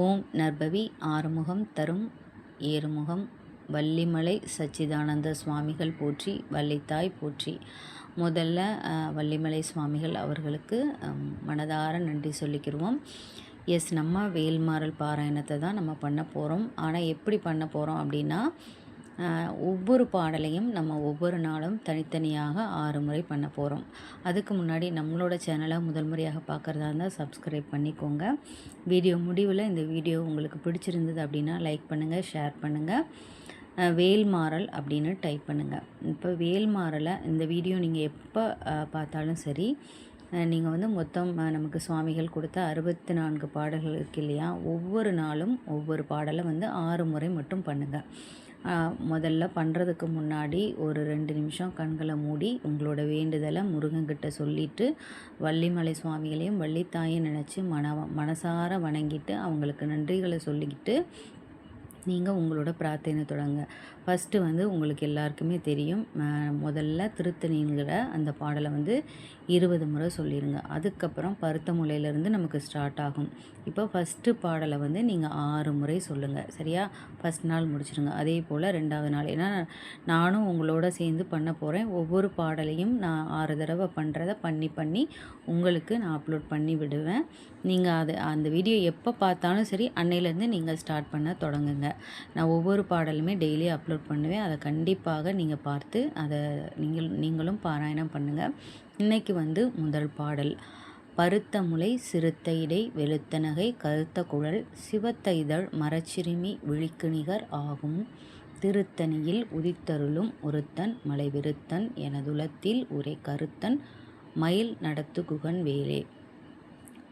ஓம் நர்பவி ஆறுமுகம் தரும் ஏறுமுகம். வள்ளிமலை சச்சிதானந்த சுவாமிகள் போற்றி வள்ளித்தாய் போற்றி. முதல்ல வள்ளிமலை சுவாமிகள் அவர்களுக்கு மனதார நன்றி சொல்லிக்கிடுவோம் எஸ் நம்ம வேல்மாறல் பாராயணத்தை தான் நம்ம பண்ண போகிறோம் ஆனால் எப்படி பண்ண போகிறோம் அப்படின்னா ஒவ்வொரு பாடலையும் நம்ம ஒவ்வொரு நாளும் தனித்தனியாக ஆறு முறை பண்ண போகிறோம் அதுக்கு முன்னாடி நம்மளோட சேனலை முதல் முறையாக பார்க்குறதா இருந்தால் சப்ஸ்கிரைப் பண்ணிக்கோங்க. வீடியோ முடிவில் இந்த வீடியோ உங்களுக்கு பிடிச்சிருந்தது அப்படின்னா லைக் பண்ணுங்கள் ஷேர் பண்ணுங்கள் வேல்மாறல் அப்படின்னு டைப் பண்ணுங்கள் இப்போ வேல்மாறலை இந்த வீடியோ நீங்கள் எப்போ பார்த்தாலும் சரி நீங்கள் வந்து மொத்தம் நமக்கு சுவாமிகள் கொடுத்த அறுபத்தி நான்கு பாடல்கள் இருக்கு இல்லையா? ஒவ்வொரு நாளும் ஒவ்வொரு பாடலை வந்து ஆறு முறை மட்டும் பண்ணுங்கள் முதல்ல பண்ணுறதுக்கு முன்னாடி ஒரு ரெண்டு நிமிஷம் கண்களை மூடி உங்களோட வேண்டுதலை முருகன்கிட்ட சொல்லிவிட்டு வள்ளிமலை சுவாமிகளையும் வள்ளித்தாயை நினச்சி மன மனசார வணங்கிட்டு அவங்களுக்கு நன்றிகளை சொல்லிக்கிட்டு நீங்கள் உங்களோட பிரார்த்தனை தொடங்க. ஃபஸ்ட்டு வந்து உங்களுக்கு எல்லாருக்குமே தெரியும். முதல்ல திருத்தணிங்கிற அந்த பாடலை வந்து இருபது முறை சொல்லிடுங்க அதுக்கப்புறம் பருத்த முலையிலேருந்து நமக்கு ஸ்டார்ட் ஆகும். இப்போ ஃபஸ்ட்டு பாடலை வந்து நீங்கள் ஆறு முறை சொல்லுங்கள் சரியா? ஃபஸ்ட் நாள் முடிச்சிடுங்க அதே போல் ரெண்டாவது நாள். ஏன்னா நானும் உங்களோட சேர்ந்து பண்ண போகிறேன் ஒவ்வொரு பாடலையும் நான் ஆறு தடவை பண்ணுறத பண்ணி பண்ணி உங்களுக்கு நான் அப்லோட் பண்ணி விடுவேன். நீங்கள் அது அந்த வீடியோ எப்போ பார்த்தாலும் சரி அன்னையிலேருந்து நீங்கள் ஸ்டார்ட் பண்ண தொடங்குங்க. நான் ஒவ்வொரு பாடலுமே டெய்லி அப்லோட் பண்ணுவேன். அதை கண்டிப்பாக நீங்கள் பார்த்து அதை நீங்கள் நீங்களும் பாராயணம் பண்ணுங்கள் இன்றைக்கி வந்து முதல் பாடல். பருத்த முலை சிறுத்த இடை வெளுத்த நகை கருத்த குழல் சிவத்த இதழ் மரச்சிறுமி விழிக்கு நிகர் ஆகும். திருத்தணியில் உதித்தருளும் ஒருத்தன் மலைவிருத்தன் எனதுலத்தில் உரை கருத்தன் மயில் நடத்து குகன் வேலே.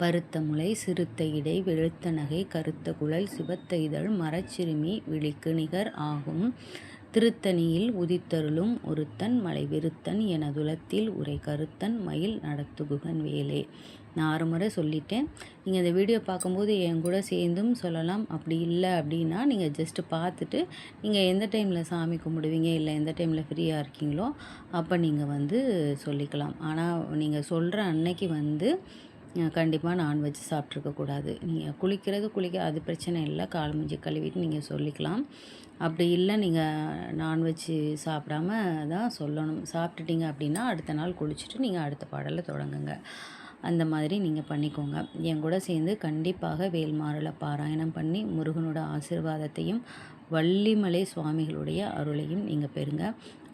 பருத்த முளை சிறுத்த இடை வெளுத்த நகை கருத்த குழல் சிவத்த இதழ் மரச்சிறுமி விழிக்கு நிகர் ஆகும். திருத்தணியில் உதித்தருளும் ஒருத்தன் மலை விருத்தன் எனதுலத்தில் உரை கருத்தன் மயில் நடத்துகுகன் வேலே. நான் ஆறு முறை சொல்லிட்டேன். நீங்கள் இந்த வீடியோ பார்க்கும்போது என் கூட சேர்ந்தும் சொல்லலாம். அப்படி இல்லை அப்படின்னா நீங்கள் ஜஸ்ட்டு பார்த்துட்டு நீங்கள் எந்த டைமில் சாமி கும்பிடுவீங்க இல்லை எந்த டைமில் ஃப்ரீயாக இருக்கீங்களோ அப்போ நீங்கள் வந்து சொல்லிக்கலாம். ஆனால் நீங்கள் சொல்கிற அன்னைக்கு வந்து கண்டிப்பாக நான்வெஜ் சாப்பிட்ருக்கக்கூடாது நீங்கள் குளிக்கிறது குளிக்க அது பிரச்சனை இல்லை. கால் மூஞ்சி கழுவிட்டு நீங்கள் சொல்லிக்கலாம். அப்படி இல்லை நீங்கள் நான்வெஜ் சாப்பிடாம தான் சொல்லணும். சாப்பிட்டுட்டீங்க அப்படின்னா அடுத்த நாள் குளிச்சுட்டு நீங்கள் அடுத்த பாடலை தொடங்குங்க. அந்த மாதிரி நீங்கள் பண்ணிக்கோங்க. என் கூட சேர்ந்து கண்டிப்பாக வேல்மாறலை பாராயணம் பண்ணி முருகனோட ஆசிர்வாதத்தையும் வள்ளிமலை சுவாமிகளுடைய அருளையும் நீங்கள் பெறுங்க.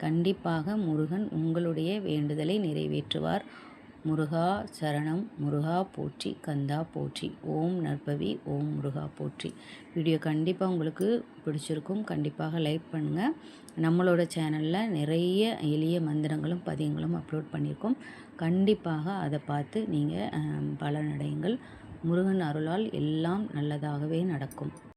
கண்டிப்பாக முருகன் உங்களுடைய வேண்டுதலை நிறைவேற்றுவார். முருகா சரணம் முருகா போற்றி கந்தா போற்றி. ஓம் நற்பவி ஓம் முருகா போற்றி. வீடியோ கண்டிப்பாக உங்களுக்கு பிடிச்சிருக்கும். கண்டிப்பாக லைக் பண்ணுங்கள் நம்மளோட சேனலில் நிறைய எளிய மந்திரங்களும் பதியங்களும் அப்லோட் பண்ணியிருக்கோம் கண்டிப்பாக அதை பார்த்து நீங்கள் பலனடையுங்கள். முருகன் அருளால் எல்லாம் நல்லதாகவே நடக்கும்.